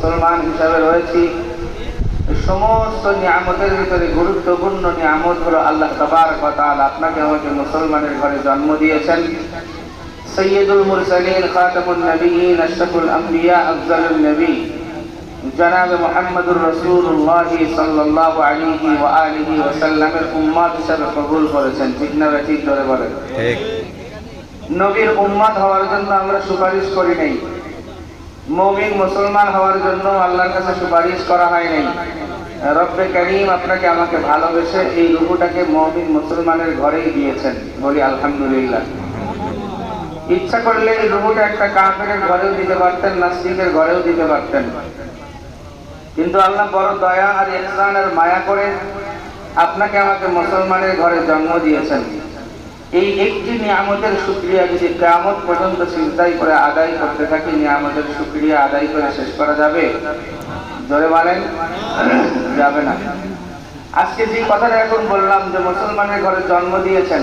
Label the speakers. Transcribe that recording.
Speaker 1: মুসলমান হিসাবে রয়েছি। সমস্ত নিয়ামতের ভিতরে গুরুত্বপূর্ণ নিয়ামত হলো আল্লাহ তবার কথা আপনাকে আমাকে মুসলমানের ঘরে জন্ম দিয়েছেন। সৈয়দুল মুরসালিন খাতামুন নবীন আশরাফুল আম্বিয়া আফজালুল নবী জনাব মোহাম্মদুর রসুল্লাহ সাল্লাহ আলিহি ও আলিহি ওসাল্লামের উম্মাদ হিসাবে কবুল করেছেন। ঠিক না ঠিক ধরে বলেন? নবীর উম্মাদ হওয়ার জন্য আমরা সুপারিশ করি নাই। মমিন মুসলমান হওয়ার জন্য আল্লাহর কাছে সুপারিশ করা হয় নাই রব্বে করিম আপনাকে আমাকে ভালোবেসে এই রুহুটাকে মমিন মুসলমানের ঘরেই দিয়েছেন। বলি আলহামদুলিল্লাহ। ইচ্ছা করলে এই রুহুটা একটা কাফেরের ঘরেও দিতে পারতেন, নাস্তিকের ঘরেও দিতে পারতেন। কিন্তু আল্লাহ বড় দয়া আর ইহসান আর মায়া করে আপনাকে আমাকে মুসলমানের ঘরে জন্ম দিয়েছেন। এই একটি নিয়ামতের সুক্রিয়া যদি কেয়ামত পর্যন্ত চিন্তাই করে আদায় করতে থাকি, নিয়ামতের সুক্রিয়া আদায় করে শেষ করা যাবে? ধরে বলেন, যাবে না। আজকে যে কথাটা এখন বললাম যে মুসলমানের ঘরে জন্ম দিয়েছেন